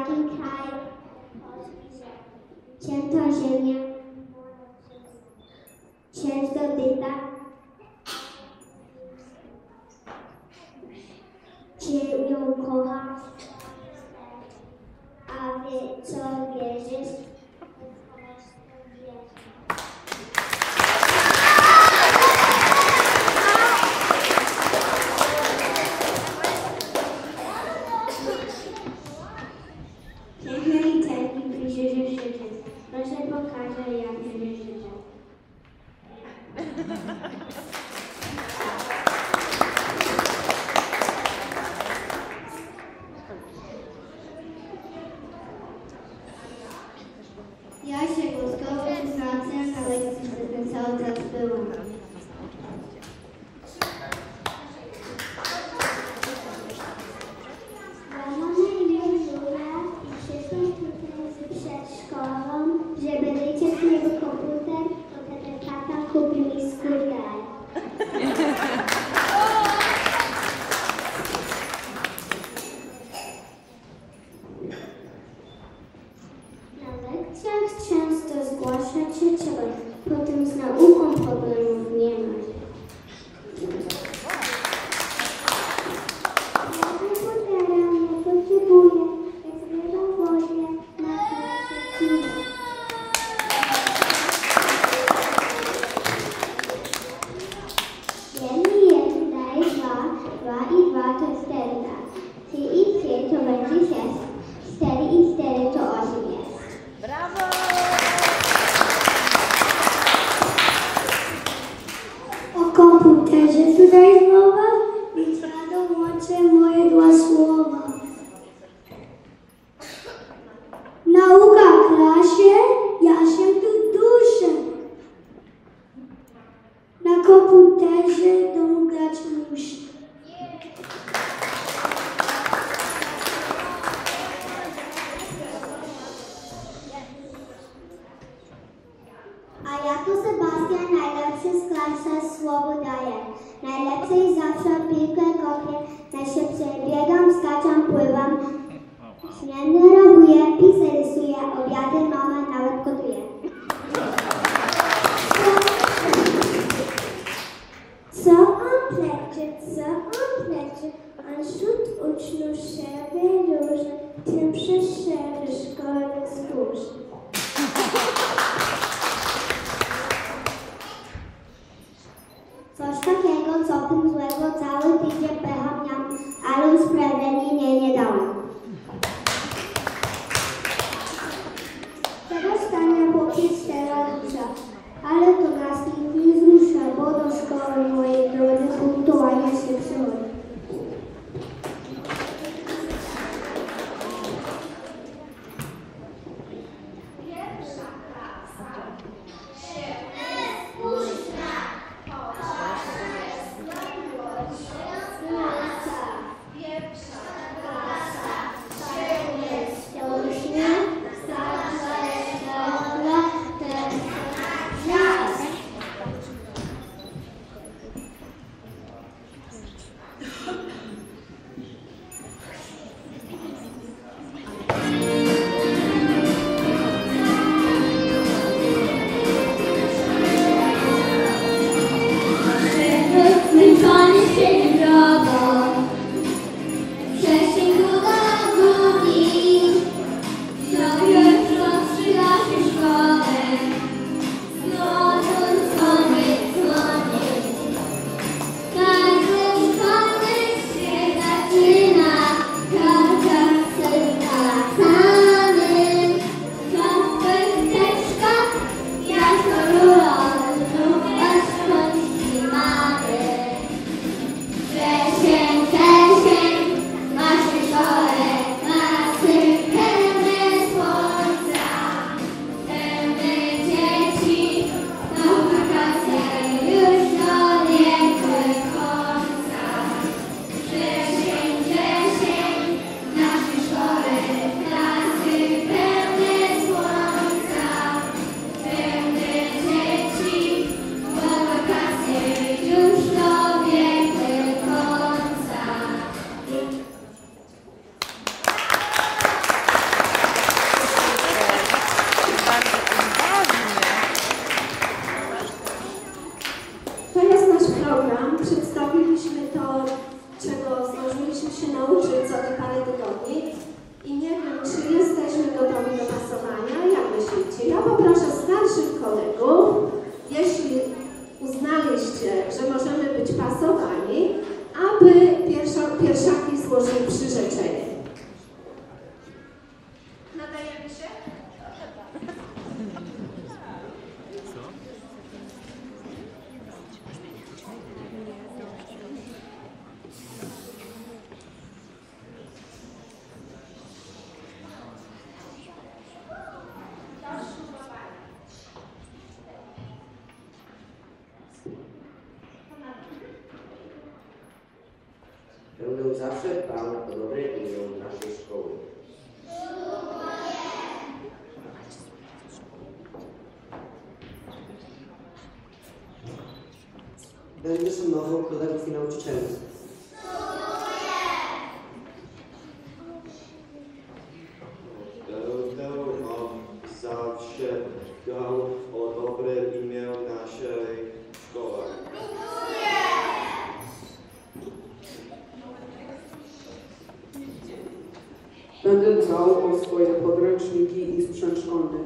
jaki kraj cięta ziemia, księdz dotyka. Czy ją kochasz? A wy co wierzysz? Я тобі життя. Yeah. trochę, najszybciej biegam, skaczam, pływam. Zmiany ale to nas nikt nie zmusza, bo do szkoły mojej drogi punktualnie się przychodzi. Będę zawsze dbał na dobre imię naszej szkoły. Będę szanował kolegów i nauczycieli. dbał o swoje podręczniki i sprzęczony.